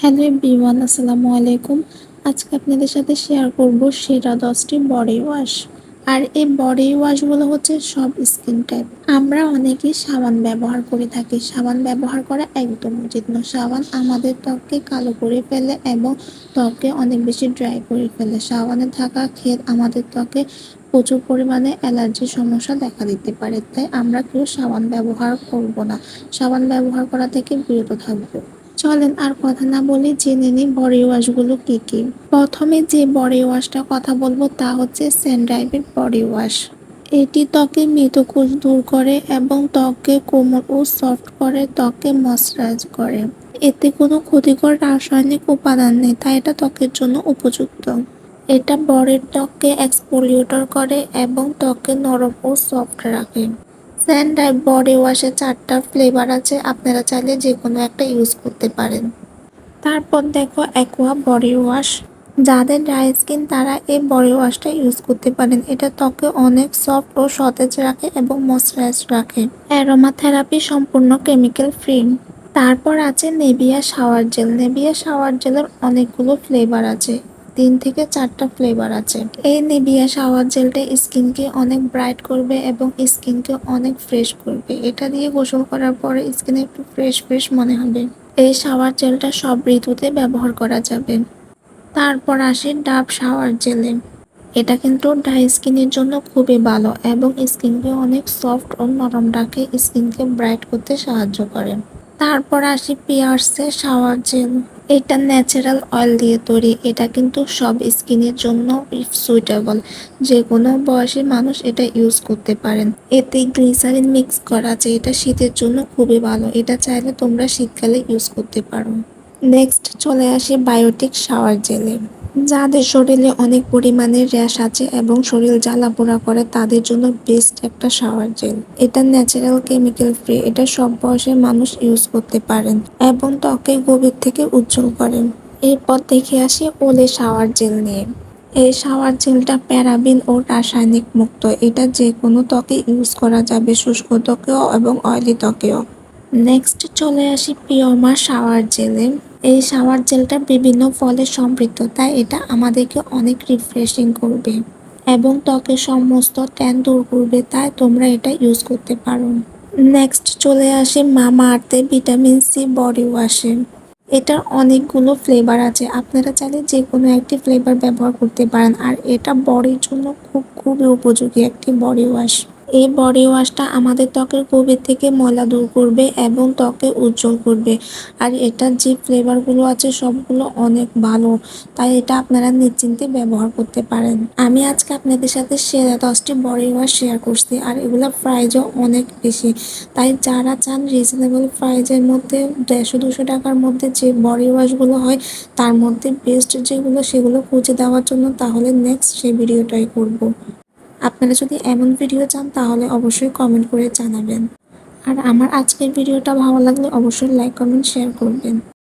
Hello everyone, আসসালামু আলাইকুম। আজকে আপনাদের সাথে শেয়ার করব সেরা দশটি বডি ওয়াশ আর এই বডি ওয়াশগুলো হচ্ছে সব স্কিন টাইপ আমরা অনেকেই সাবান ব্যবহার করে থাকি। সাবান ব্যবহার করা একদম উচিত না সাবান আমাদের ত্বককে কালো করে ফেলে এবং ত্বককে অনেক বেশি ড্রাই করে ফেলে। সাবানে থাকা ক্ষেত আমাদের ত্বকে প্রচুর পরিমাণে অ্যালার্জির সমস্যা দেখা দিতে পারে। তাই আমরা কেউ সাবান ব্যবহার করব না। সাবান ব্যবহার করা থেকে বিরত থাকব। চলেন আর কথা না বলে জেনে নিই বডি ওয়াশগুলো কী কি। প্রথমে যে বডি ওয়াশটা কথা বলব তা হচ্ছে স্যান্ড্রাইভের বডি ওয়াশ এটি ত্বকে মৃতকোষ দূর করে এবং ত্বককে কোমল ও সফট করে, ত্বককে ময়শ্চারাইজ করে। এতে কোনো ক্ষতিকর রাসায়নিক উপাদান নেই, তাই এটা ত্বকের জন্য উপযুক্ত। এটা বরের ত্বককে এক্সপোলিউটর করে এবং ত্বককে নরম ও সফট রাখে। স্যান্ডাই বডি ওয়াশে চারটা ফ্লেভার আছে, আপনারা চাইলে যে কোনো একটা ইউজ করতে পারেন। তারপর দেখো অ্যাকোয়া বডি ওয়াশ। যাদের ড্রাই স্কিন, তারা এই বডি ওয়াশটা ইউজ করতে পারেন। এটা ত্বকে অনেক সফট ও সতেজ রাখে এবং ময়শ্চারাইজ রাখে। অ্যারোমা থেরাপি সম্পূর্ণ কেমিক্যাল ফ্রি। তারপর আছে Nivea shower gel. Nivea shower জেলের অনেকগুলো ফ্লেভার আছে। তিন থেকে চারটা ফ্লেভার আছে। এই নিভিয়া শাওয়ার জেলটা স্কিনকে অনেক ব্রাইট করবে এবং স্কিনকে অনেক ফ্রেশ করবে। এটা দিয়ে গোসল করার পরে স্কিনে একটু ফ্রেশ ফ্রেশ মনে হবে। এই শাওয়ার জেলটা সব ঋতুতে ব্যবহার করা যাবে। তারপর আসে ডাব শাওয়ার জেলে। এটা কিন্তু ড্রাই স্কিনের জন্য খুবই ভালো এবং স্কিনকে অনেক সফট ও নরম রাখে, স্কিনকে ব্রাইট করতে সাহায্য করে। তারপর আসি পিয়ার্সের শাওয়ার জেল। এটা ন্যাচারাল অয়েল দিয়ে তৈরি। এটা কিন্তু সব স্কিনের জন্য সুইটেবল যে কোনো বয়সী মানুষ এটা ইউজ করতে পারেন। এতে গ্লিসারিন মিক্স করা আছে। এটা শীতের জন্য খুবই ভালো। এটা চাইলে তোমরা শীতকালে ইউজ করতে পারো। নেক্সট চলে আসে বায়োটিক শাওয়ার জেলে যাদের শরীরে অনেক পরিমাণে র্যাশ আছে এবং শরীর জ্বালা পোড়া করে, তাদের জন্য বেস্ট একটা শাওয়ার জেল। এটা ন্যাচারাল কেমিক্যাল ফ্রি, এটা সব বয়সের মানুষ ইউজ করতে পারেন এবং ত্বকে গভীর থেকে উজ্জ্বল করেন। এরপর দেখে আসি ওলে শাওয়ার জেল নিয়ে। এই শাওয়ার জেলটা প্যারাবিন ও রাসায়নিক মুক্ত, এটা যে কোনো ত্বকে ইউজ করা যাবে, শুষ্ক ত্বকেও এবং অয়েলি ত্বকেও। নেক্সট চলে আসি পিওমা শাওয়ার জেলে। এই শাওয়ার জেলটা বিভিন্ন ফলে সমৃদ্ধ, তাই এটা আমাদেরকে অনেক রিফ্রেশিং করবে এবং ত্বকের সমস্ত ট্যান দূর করবে, তাই তোমরা এটা ইউজ করতে পারো। নেক্সট চলে আসে মামা আর্থে ভিটামিন সি বডি ওয়াশে এটার অনেকগুলো ফ্লেভার আছে, আপনারা চাইলে যে কোনো একটি ফ্লেভার ব্যবহার করতে পারেন, আর এটা বডির জন্য খুব, খুবই উপযোগী একটি বডি ওয়াশ এই বডি ওয়াশটা আমাদের ত্বকের গভীর থেকে ময়লা দূর করবে এবং ত্বকে উজ্জ্বল করবে। আর এটার যে ফ্লেভারগুলো আছে, সবগুলো অনেক ভালো। তাই এটা আপনারা নিশ্চিন্তে ব্যবহার করতে পারেন। আমি আজকে আপনাদের সাথে সেরা দশটি বডি ওয়াশ শেয়ার করছি, আর এগুলোর প্রাইজও অনেক বেশি। তাই যারা চান রিজনেবল প্রাইজের মধ্যে দেড়শো, দুশো টাকার মধ্যে যে বডি ওয়াশগুলো হয়, তার মধ্যে বেস্ট যেগুলো, সেগুলো খুঁজে দেওয়ার জন্য তাহলে নেক্সট সেই ভিডিওটাই করব। আপনারা যদি এমন ভিডিও চান, তাহলে অবশ্যই কমেন্ট করে জানাবেন। আর আমার আজকের ভিডিওটা ভালো লাগলে অবশ্যই লাইক কমেন্ট শেয়ার করবেন।